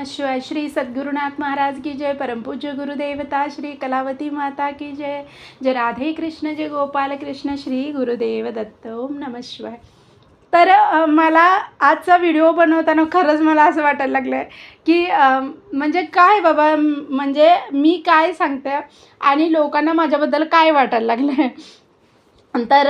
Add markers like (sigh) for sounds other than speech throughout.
नमः शिवाय श्री सद्गुरुनाथ महाराज की जय परमपूज्य गुरुदेवता श्री कलावती माता की जय। जय राधे कृष्ण जय गोपाल कृष्ण श्री गुरुदेव दत्त ओम नमः शिवाय तर मला आजचा व्हिडिओ बनवताना खरंच मला असं वाटायला लागलं आहे की म्हणजे काय बाबा म्हणजे मी काय सांगते आणि लोकांना माझ्याबद्दल काय वाटायला लागलं आहे तर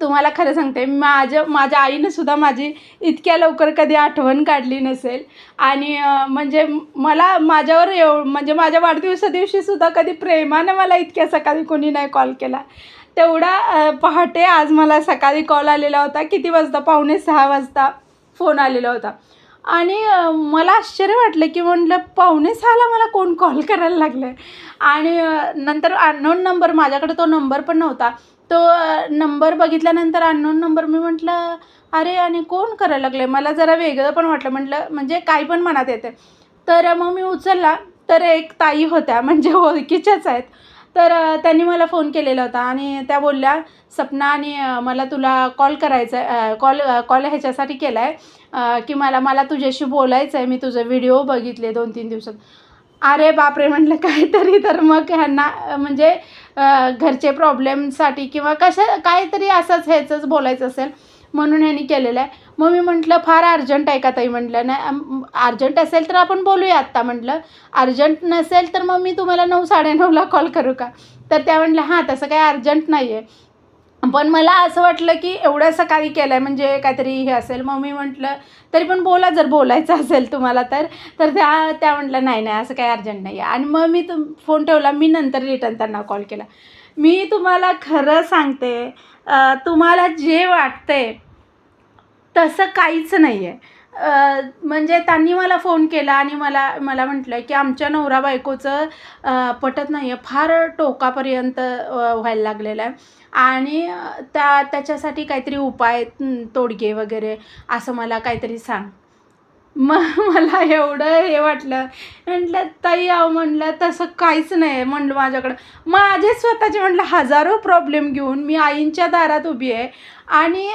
तुम्हाला खरं सांगते माझ्या माझ्या आईनं सुद्धा माझी इतक्या लवकर कधी आठवण काढली नसेल. आणि म्हणजे मला माझ्यावर एव म्हणजे माझ्या वाढदिवसा दिवशी सुद्धा कधी प्रेमानं मला इतक्या सकाळी कोणी नाही कॉल केला. तेवढा पहाटे आज मला सकाळी कॉल आलेला होता किती वाजता? पावणे सहा वाजता फोन आलेला होता. आणि मला आश्चर्य वाटलं की म्हटलं पावणे सहाला मला कोण कॉल करायला लागलं आहे आणि नंतर अननोन नंबर माझ्याकडे तो नंबर पण नव्हता. तो नंबर बघितल्यानंतर अननोन नंबर मी म्हटलं अरे आणि कोण करायला लागले मला जरा वेगळं पण वाटलं. म्हटलं म्हणजे काही पण मनात येते तर मग मी उचलला. तर एक ताई होत्या म्हणजे ओळखीच्याच आहेत. तर त्यांनी मला फोन केलेला होता आणि त्या बोलल्या सपना आणि मला तुला कॉल करायचा आहे कॉल कॉल ह्याच्यासाठी केला आहे की मला मला तुझ्याशी बोलायचं आहे मी तुझे व्हिडिओ बघितले दोन तीन दिवसात. अरे बापरे म्हटलं काहीतरी तर मग ह्यांना म्हणजे घरचे प्रॉब्लेमसाठी किंवा कशा काहीतरी असंच ह्याचंच बोलायचं असेल म्हणून ह्यांनी केलेलं आहे. मग मी म्हटलं फार अर्जंट आहे का ताई म्हटलं. नाही अर्जंट असेल तर आपण बोलूया आत्ता म्हटलं. अर्जंट नसेल तर मग मी तुम्हाला नऊ साडेनऊला कॉल करू का? तर त्या म्हटलं हां तसं काही अर्जंट नाही आहे पण मला असं वाटलं की एवढंसं काही केलं आहे म्हणजे काहीतरी हे असेल. मग मी म्हटलं तरी पण बोला जर बोलायचं (laughs) असेल तुम्हाला तर. तर त्या त्या म्हटलं नाही नाही असं काही अर्जंट नाही आहे आणि मग मी तुम फोन ठेवला मी नंतर रिटर्न त्यांना कॉल केला. मी तुम्हाला खरं सांगते तुम्हाला जे वाटते तसं काहीच नाही आहे म्हणजे त्यांनी मला फोन केला आणि मला मला म्हटलं की आमच्या नवरा बायकोचं पटत नाही आहे फार टोकापर्यंत व्हायला लागलेलं आहे. आणि त्या त्याच्यासाठी काहीतरी उपाय तोडगे वगैरे असं मला काहीतरी सांग. मग मला एवढं हे वाटलं. म्हटलं ताई अहो म्हणलं तसं काहीच नाही आहे म्हणलं माझ्याकडं. माझे स्वतःचे म्हटलं हजारो प्रॉब्लेम घेऊन मी आईंच्या दारात उभी आहे आणि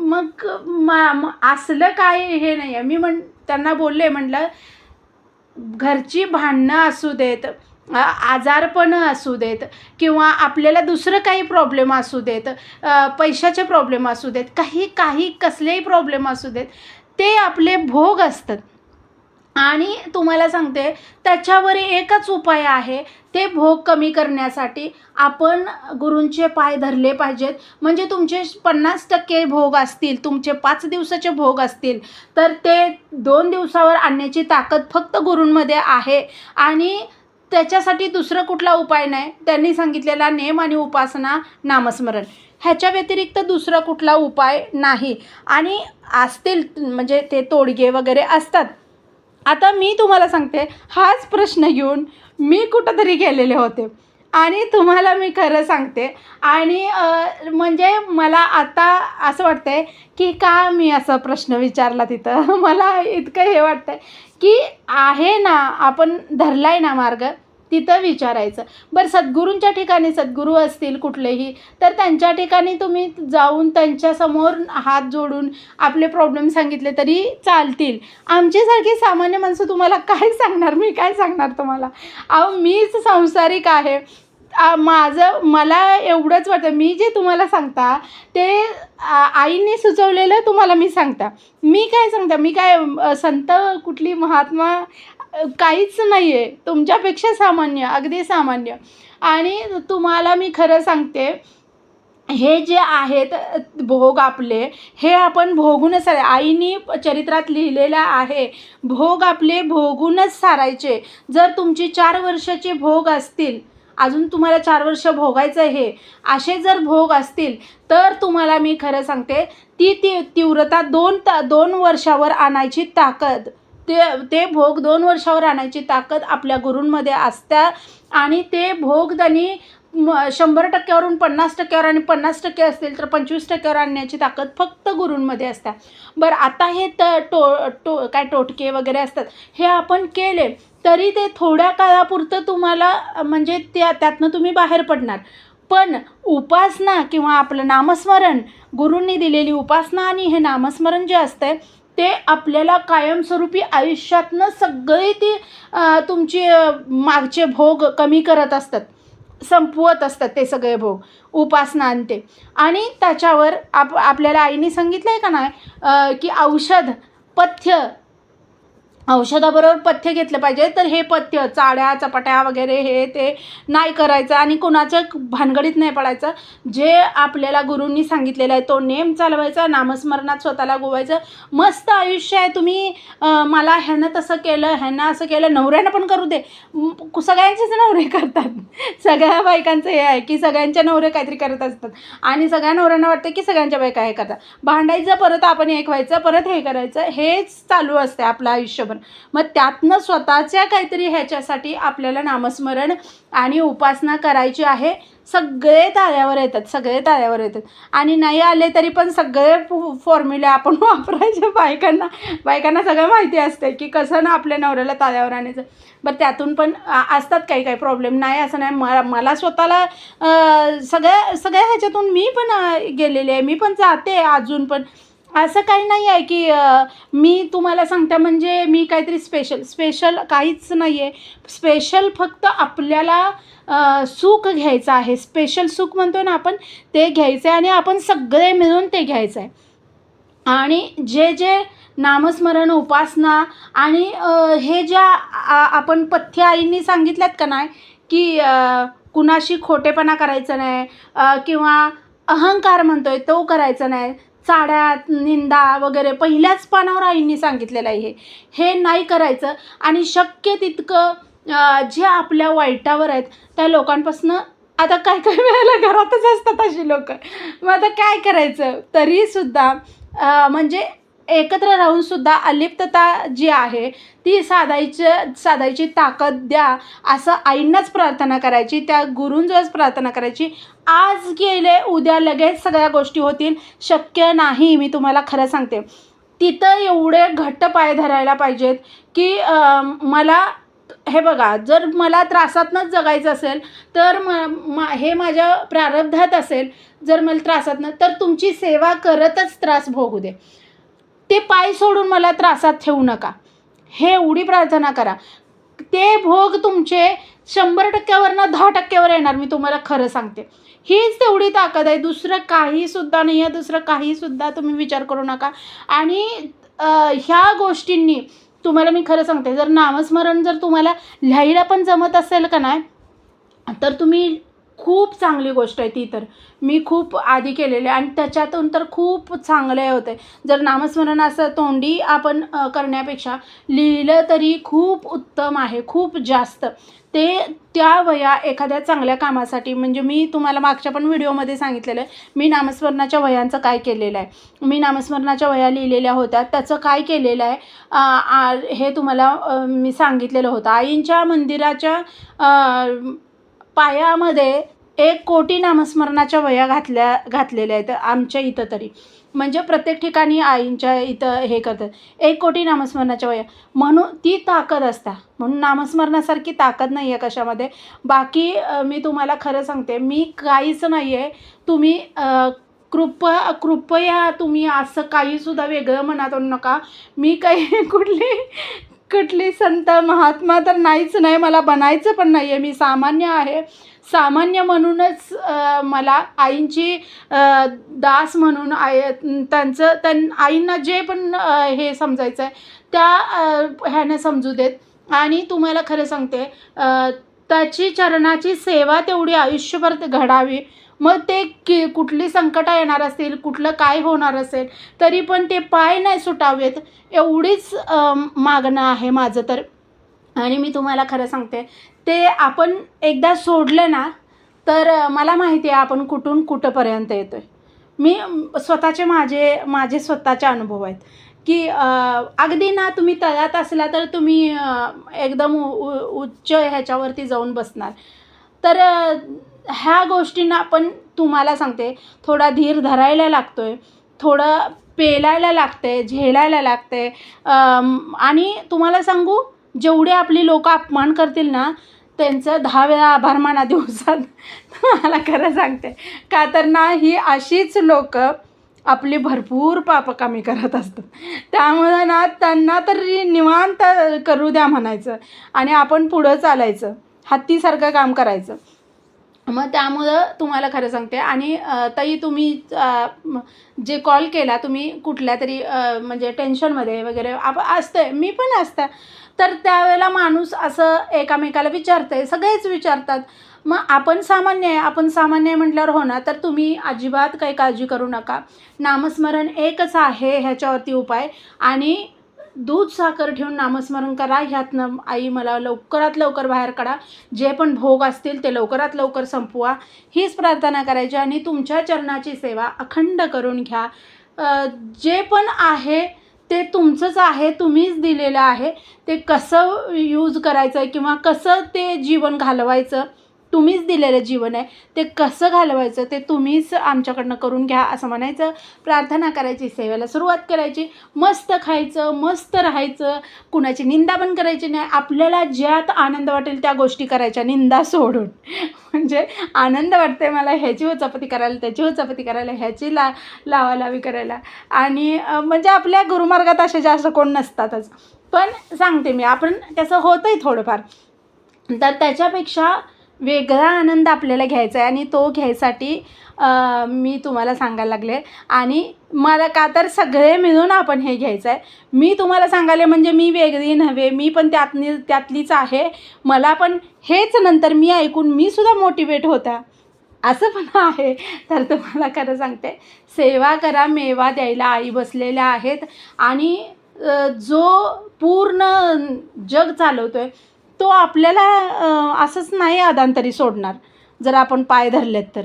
मग मा असलं काय हे नाही आहे मी म्हण त्यांना बोलले म्हटलं घरची भांडणं असू देत आजारपणं असू देत किंवा आपल्याला दुसरं काही प्रॉब्लेम असू देत पैशाचे प्रॉब्लेम असू देत काही काही कसलेही प्रॉब्लेम असू देत ते आपले भोग असतात. आणि तुम्हाला सांगते त्याच्यावर एकच उपाय आहे ते भोग कमी करण्यासाठी आपण गुरूंचे पाय धरले पाहिजेत. म्हणजे तुमचे पन्नास टक्के भोग असतील तुमचे पाच दिवसाचे भोग असतील तर ते दोन दिवसावर आणण्याची ताकद फक्त गुरूंमध्ये आहे. आणि त्याच्यासाठी दुसरं कुठला उपाय नाही. त्यांनी सांगितलेला नेम आणि उपासना नामस्मरण. ह्याच्या व्यतिरिक्त दुसरा कुठला उपाय नाही. आणि असतील म्हणजे ते तोडगे वगैरे असतात. आता मी तुम्हाला सांगते हाच प्रश्न घेऊन मी कुठंतरी गेलेले होते. आणि तुम्हाला मी खरं सांगते. आणि म्हणजे मला आता असं वाटतंय की का मी असा प्रश्न विचारला तिथं? (laughs) मला इतकं हे वाटतंय की आहे ना आपण धरलाय ना मार्ग तिथं विचारायचं. बरं सद्गुरूंच्या ठिकाणी सद्गुरू असतील कुठलेही तर त्यांच्या ठिकाणी तुम्ही जाऊन त्यांच्यासमोर हात जोडून आपले प्रॉब्लेम सांगितले तरी चालतील. आमच्यासारखी सामान्य माणसं तुम्हाला (laughs) काय सांगणार? मी काय सांगणार तुम्हाला? अहो मीच संसारिक आहे. माझं मला एवढंच वाटतं. मी जे तुम्हाला सांगता ते आईने सुचवलेलं तुम्हाला मी सांगता. मी काय सांगता? मी काय संत कुठली महात्मा काहीच नाही आहे तुमच्यापेक्षा सामान्य अगदी सामान्य. आणि तुम्हाला मी खरं सांगते हे जे आहेत भोग आपले हे आपण भोगूनच सारे आईनी चरित्रात लिहिलेलं आहे. भोग आपले भोगूनच सारायचे. जर तुमची चार वर्षाचे भोग असतील अजून तुम्हाला चार वर्ष भोगायचं हे असे जर भोग असतील तर तुम्हाला मी खरं सांगते ती ती तीव्रता दोन ता दोन वर्षावर आणायची ताकद. ते ते भोग दोन वर्षावर आणायची ताकद आपल्या गुरूंमध्ये असत्या आणि ते भोग त्यांनी म शंभर टक्क्यावरून पन्नास टक्क्यावर आणि पन्नास टक्के असतील तर पंचवीस टक्क्यावर आणण्याची ताकद फक्त गुरूंमध्ये असत्या. बरं आता हे त टो टो काय टोटके वगैरे असतात हे आपण केले तरी ते थोड्या काळापुरतं तुम्हाला म्हणजे त्या त्यातनं तुम्ही बाहेर पडणार. पण उपासना किंवा आपलं नामस्मरण गुरूंनी दिलेली उपासना आणि हे नामस्मरण जे असतंय ते आपल्याला कायमस्वरूपी आयुष्यातनं सगळी ती तुमची मागचे भोग कमी करत असतात. संपवत असतात ते सगळे भोग उपासना आणते आणि त्याच्यावर आप आपल्याला आईने सांगितलं आहे का नाही की औषध पथ्य औषधाबरोबर पथ्य घेतलं पाहिजे. तर हे पथ्य चाड्या चपाट्या वगैरे हे ते नाही करायचं आणि कोणाच्या भानगडीत नाही पडायचं. जे आपल्याला गुरूंनी सांगितलेलं आहे तो नेम चालवायचा नामस्मरणात स्वतःला गोवायचं. मस्त आयुष्य आहे तुम्ही. मला ह्यानं तसं केलं ह्यानं असं केलं नवऱ्यानं पण करू दे. सगळ्यांचेच नवरे करतात. सगळ्या बायकांचं हे आहे की सगळ्यांच्या नवरे काहीतरी करत असतात. आणि सगळ्या नवऱ्यांना वाटतं की सगळ्यांच्या बायका हे करतात. भांडायचं परत आपण एक व्हायचं परत हे करायचं हेच चालू असते आपलं आयुष्यभर. मग त्यातनं स्वतःच्या काहीतरी ह्याच्यासाठी आपल्याला नामस्मरण आणि उपासना करायची आहे. सगळे ताळ्यावर येतात सगळे ताळ्यावर येतात. आणि नाही आले तरी पण सगळे फॉर्म्युले आपण (laughs) वापरायचे. बायकांना बायकांना सगळं माहिती असते की कसं ना आपल्या नवऱ्याला ताळ्यावर आणायचं. बरं त्यातून पण असतात काही काही प्रॉब्लेम नाही असं नाही. मला मला स्वतःला सगळ्या सगळ्या ह्याच्यातून मी पण गेलेली गेलेले आहे. मी पण जाते अजून पण. असं काही नाही आहे की मी तुम्हाला सांगते म्हणजे मी काहीतरी स्पेशल स्पेशल काहीच नाही आहे. स्पेशल फक्त आपल्याला सुख घ्यायचं आहे. स्पेशल सुख म्हणतो ना आपण ते घ्यायचं आहे आणि आपण सगळे मिळून ते घ्यायचं आहे आणि जे जे नामस्मरण उपासना आणि हे ज्या आपण पथ्य आईंनी सांगितल्यात का नाही की कुणाशी खोटेपणा करायचं नाही किंवा अहंकार म्हणतोय तो करायचा नाही चाड्या निंदा वगैरे पहिल्याच पानावर आईंनी सांगितलेलं आहे. हे हे नाही करायचं. आणि शक्य तितकं जे आपल्या वाईटावर आहेत त्या लोकांपासनं आता काय काय वेळेला घरातच असतात अशी लोक. मग आता काय करायचं? तरीसुद्धा म्हणजे एकत्र राहून सुद्धा अलिप्तता जी आहे ती साधायचं साधायची ताकद द्या असं आईंनाच प्रार्थना करायची त्या गुरूंजवळच प्रार्थना करायची. आज गेले उद्या लगेच सगळ्या गोष्टी होतील. शक्य नाही मी तुम्हाला खरं सांगते. तिथं एवढे घट्ट पाय धरायला पाहिजेत की मला हे बघा जर मला त्रासातनंच जगायचं असेल तर म मा हे माझ्या प्रारब्धात असेल. जर मला त्रासातनं तर तुमची सेवा करतच त्रास भोगू दे. ते पाय सोडून मला त्रासात ठेवू नका. हे एवढी प्रार्थना करा. ते भोग तुमचे शंभर टक्क्यावरनं दहा टक्क्यावर येणार मी तुम्हाला खरं सांगते. हीच तेवढी ताकद आहे. दुसरं काहीसुद्धा नाही आहे. दुसरं काहीसुद्धा तुम्ही विचार करू नका. आणि ह्या गोष्टींनी तुम्हाला मी खरं सांगते. जर नामस्मरण जर तुम्हाला लिहायला पण जमत असेल का नाही तर तुम्ही खूप चांगली गोष्ट आहे ती तर. मी खूप आधी केलेली आहे आणि त्याच्यातून तर खूप चांगले होते. जर नामस्मरण असं तोंडी आपण करण्यापेक्षा लिहिलं तरी खूप उत्तम आहे खूप जास्त. ते त्या वया एखाद्या चांगल्या कामासाठी म्हणजे मी तुम्हाला मागच्या पण व्हिडिओमध्ये सांगितलेलं आहे मी नामस्मरणाच्या वयांचं काय केलेलं आहे? मी नामस्मरणाच्या वया लिहिलेल्या होत्या त्याचं काय केलेलं आहे? हे तुम्हाला मी सांगितलेलं होतं. आईंच्या मंदिराच्या पायामध्ये एक कोटी नामस्मरणाच्या वया घातल्या घातलेल्या आहेत आमच्या इथं तरी. म्हणजे प्रत्येक ठिकाणी आईंच्या इथं हे करतात. एक कोटी नामस्मरणाच्या वया म्हणून ती ताकद असता. म्हणून नामस्मरणासारखी ताकद नाही आहे कशामध्ये. बाकी मी तुम्हाला खरं सांगते मी काहीच नाही आहे तुम्ही कृप कृपा कृपया तुम्ही असं काहीसुद्धा वेगळं मनात नका. मी काही (laughs) कुठली कुठली संत महात्मा तर नाहीच नाही मला बनायचं पण नाही आहे मी सामान्य आहे. सामान्य म्हणूनच मला आईंची दास म्हणून आय त्यांचं त्यां आईंना जे पण हे समजायचं आहे त्या ह्याने समजू देत. आणि तुम्हाला खरं सांगते त्याची चरणाची सेवा तेवढी आयुष्यभर ते घडावी. मग ते की कुठली संकटं येणार असतील कुठलं काय होणार असेल तरी पण ते पाय नाही सुटावेत एवढीच मागणं आहे माझं तर. आणि मी तुम्हाला खरं सांगते ते आपण एकदा सोडलं ना तर मला माहिती आहे आपण कुठून कुठंपर्यंत येतो आहे मी स्वतःचे माझे माझे स्वतःचे अनुभव आहेत. की अगदी ना तुम्ही तळ्यात असला तर तुम्ही एकदम उ उच्च ह्याच्यावरती जाऊन बसणार. तर ह्या गोष्टींना आपण तुम्हाला सांगते थोडा धीर धरायला लागतो आहे थोडं पेलायला लागते झेलायला लागते आहे आणि तुम्हाला सांगू जेवढे आपली लोकं अपमान करतील ना त्यांचं दहा वेळा आभार माना दिवसात. (laughs) तुम्हाला खरं सांगते. का तर ना ही अशीच लोक आपली भरपूर पाप कमी करत असतात. त्यामुळं ना त्यांना तरी निवांत करू द्या म्हणायचं. आणि आपण पुढं चालायचं. हत्तीसारखं काम करायचं. मग त्यामुळं तुम्हाला खरं सांगते. आणि ताई तुम्ही जे कॉल केला तुम्ही कुठल्या तरी म्हणजे टेन्शनमध्ये वगैरे आप असते मी पण असतं. तर त्यावेळेला माणूस असं एकामेकाला विचारते सगळेच विचारतात. मग आपण सामान्य आहे. आपण सामान्य आहे म्हटल्यावर होणार तर तुम्ही अजिबात काही काळजी करू नका. नामस्मरण एकच आहे ह्याच्यावरती उपाय. आणि दूध साखर ठेवून नामस्मरण करा. ह्यातनं आई मला लवकरात लवकर बाहेर काढा. जे पण भोग असतील ते लवकरात लवकर संपवा. हीच प्रार्थना करायची आणि तुमच्या चरणाची सेवा अखंड करून घ्या. जे पण आहे ते तुमचंच आहे तुम्हीच दिलेलं आहे. ते कसं यूज करायचं आहे किंवा कसं ते जीवन घालवायचं तुम्हीच दिलेलं जीवन आहे ते कसं घालवायचं ते तुम्हीच आमच्याकडनं करून घ्या असं म्हणायचं. प्रार्थना करायची सेवेला सुरुवात करायची. मस्त खायचं मस्त राहायचं. कुणाची निंदा पण करायची नाही. आपल्याला ज्यात आनंद वाटेल त्या गोष्टी करायच्या निंदा सोडून. (laughs) म्हणजे आनंद वाटते मला ह्याची उचापती करायला त्याची उचापती करायला ह्याची ला लावालावी करायला. आणि म्हणजे आपल्या गुरुमार्गात असे जास्त कोण नसतातच. पण सांगते मी आपण त्याचं होतंय थोडंफार. तर त्याच्यापेक्षा वेगळा आनंद आपल्याला घ्यायचा आहे आणि तो घ्यायसाठी मी तुम्हाला सांगायला लागले. आणि मला का तर सगळे मिळून आपण हे घ्यायचं आहे. मी तुम्हाला सांगायले म्हणजे मी वेगळी नव्हे मी पण त्यातली त्यातलीच आहे. मला पण हेच नंतर मी ऐकून मी सुद्धा मोटिवेट होता. असं पण आहे. तर तुम्हाला खरं सांगते सेवा करा मेवा द्यायला आई बसलेल्या आहेत. आणि जो पूर्ण जग चालवतो आहे तो आपल्याला असंच नाही अदांतरी सोडणार. जर आपण पाय धरलेत तर.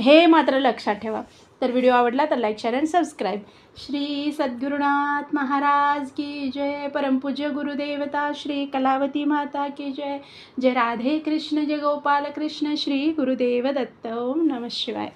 हे मात्र लक्षात ठेवा. तर व्हिडिओ आवडला तर like share and subscribe. Shri Sadgurunath Maharaj की जय. परमपूज्य गुरुदेवता श्री कलावती माता की जय. जय राधे कृष्ण जय गोपाल कृष्ण श्री गुरुदेव दत्त. ओम नम शिवाय.